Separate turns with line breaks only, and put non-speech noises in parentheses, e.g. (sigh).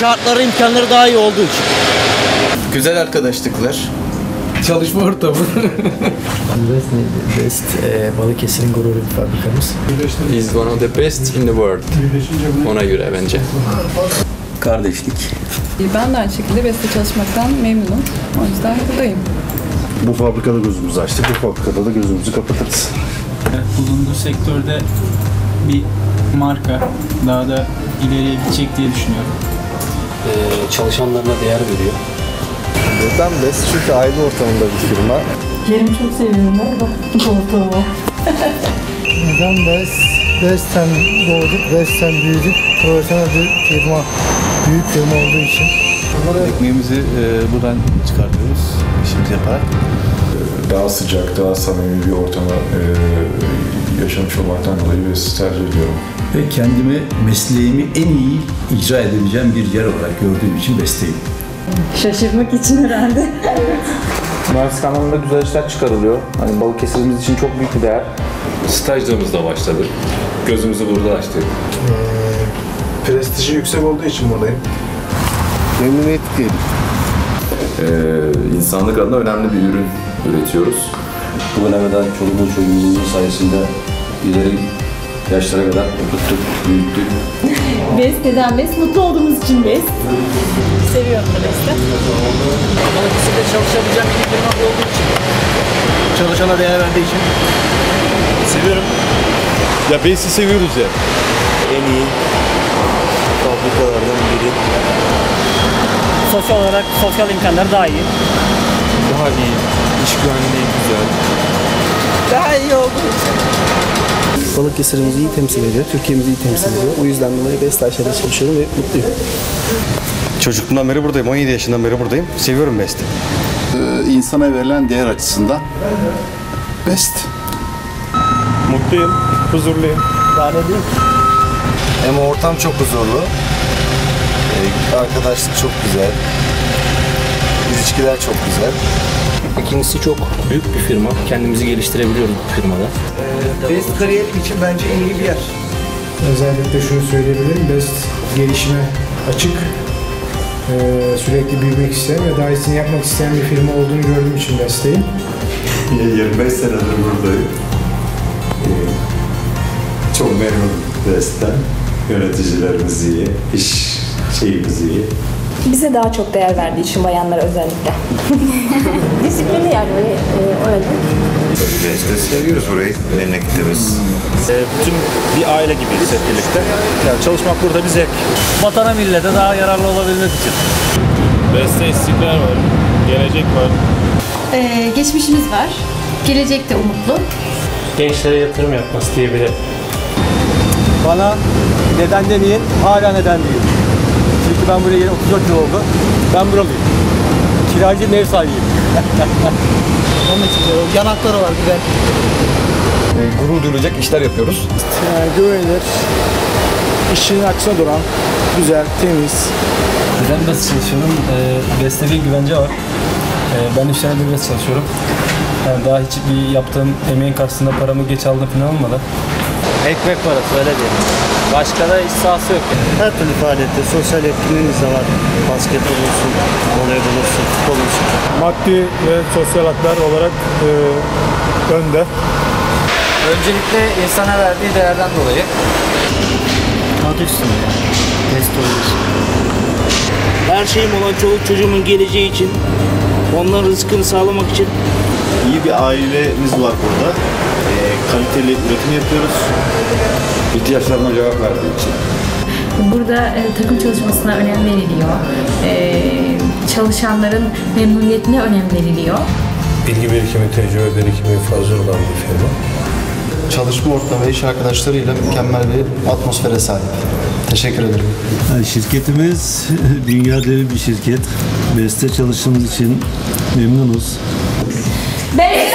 şartları, imkanları daha iyi olduğu için.
Güzel arkadaşlıklar.
Çalışma ortamı.
Best, best e, Balıkesir'in gururu bir fabrikamız.
is one of the best in the world. Ona göre bence.
Kardeşlik.
Ben de aynı şekilde Beste çalışmaktan memnunum. O yüzden buradayım.
Bu fabrikada gözümüzü açtık, bu fabrikada da gözümüzü kapatırız.
bulunduğu sektörde bir marka daha da ileriye gidecek diye düşünüyorum.
Çalışanlarına değer veriyor.
Neden Best? Çünkü aile ortamında bir firma.
Yerimi çok seviyorum galiba. Koltuğumu.
Neden Best? Best'ten doğduk, Best'ten büyüdük. Profesyonel bir firma, büyük firma olduğu için.
Ekmeğimizi e, buradan çıkartıyoruz, işimizi yaparak. Daha sıcak, daha samimi bir ortama e, yaşamış olmaktan dolayı Best'i tercih ediyorum.
Ve kendimi, mesleğimi en iyi icra edebileceğim bir yer olarak gördüğüm için besteyim.
Şaşırmak için herhalde. (laughs)
Mühendislik anlamında güzel işler çıkarılıyor. Hani Balıkesir'imiz için çok büyük bir değer.
Stajlarımızda başladık. Gözümüzü burada açtık.
Prestiji yüksek olduğu için buradayım. Memnuniyet diyelim.
Ee, insanlık adına önemli bir ürün üretiyoruz.
Bugüne kadar çoluğumuz çocuğumuzun sayesinde ileri yaşlara kadar okuttuk, büyüttük. (laughs)
Best neden Best? Mutlu olduğumuz için Best. Seviyorum da Best'i.
Balıkesir'de çalışabileceğim bir firma olduğu için. Çalışana değer verdiği için. Seviyorum.
Ya Best'i seviyoruz ya.
En iyi fabrikalardan biri.
Sosyal olarak sosyal imkanları daha iyi.
Daha iyi, iş güvenliği güzel.
Daha iyi oldu.
Balıkesir'imizi iyi temsil ediyor, Türkiye'mizi iyi temsil ediyor. O yüzden dolayı Ayşe'de çalışıyorum ve mutluyum.
Çocukluğumdan beri buradayım, 17 yaşından beri buradayım. Seviyorum Best'i.
insana verilen değer açısından Best.
Mutluyum, huzurluyum.
Hem ortam çok huzurlu, arkadaşlık çok güzel, ilişkiler çok güzel.
İkincisi çok büyük bir firma. Kendimizi geliştirebiliyoruz bu firmada.
Best kariyer için bence en iyi bir yer.
Özellikle şunu söyleyebilirim, Best gelişime açık, e, sürekli büyümek isteyen ve daha iyisini yapmak isteyen bir firma olduğunu gördüğüm için Best'teyim.
25 senedir buradayım. Ee, Çok memnunum Best'ten. Yöneticilerimiz iyi, iş şeyimiz iyi.
Bize daha çok değer verdiği için bayanlara özellikle. (laughs) Disiplini yani böyle e, öyle.
Best'i seviyoruz burayı, memleketimiz.
Bütün bir aile gibiyiz hep birlikte. Yani çalışmak burada bir zevk.
Vatana millete daha yararlı olabilmek için.
Beste istikrar var, gelecek var.
Ee, geçmişimiz var. Gelecek de umutlu.
Gençlere yatırım yapması diyebilirim.
Bana neden demeyin, hala neden değil. Çünkü ben buraya geleli 34 yıl oldu. Ben buralıyım. Kiracı ev sahibiyim. (laughs) Onun için yanakları var güzel.
gurur duyulacak işler yapıyoruz.
güvenilir, işin aksına duran, güzel, temiz.
Neden Best çalışıyorum? E, Best'te bir güvence var. E, ben 3 senedir Best çalışıyorum. Yani daha hiçbir yaptığım emeğin karşısında paramı geç aldım falan olmadı.
Ekmek parası öyle diyelim. Başka da iş sahası yok.
Her türlü faaliyette sosyal etkinliğimiz de var. Basketbol olsun, voleybol olsun, futbol olsun.
Maddi ve sosyal haklar olarak e, önde.
Öncelikle insana verdiği değerden dolayı. Yani. Best oluyorsun.
Her şeyim olan çoluk çocuğumun geleceği için, onların rızkını sağlamak için
İyi bir ailemiz var burada. E, kaliteli üretim yapıyoruz.
İhtiyaçlarıma cevap verdiği için.
Burada e, takım çalışmasına önem veriliyor. E, çalışanların memnuniyetine önem veriliyor.
Bilgi birikimi, tecrübe birikimi fazla olan bir firma.
Çalışma ortamı ve iş arkadaşlarıyla mükemmel bir atmosfere sahip. Teşekkür ederim.
Şirketimiz (laughs) dünya devi bir şirket. Beste çalıştığımız için memnunuz. Baby.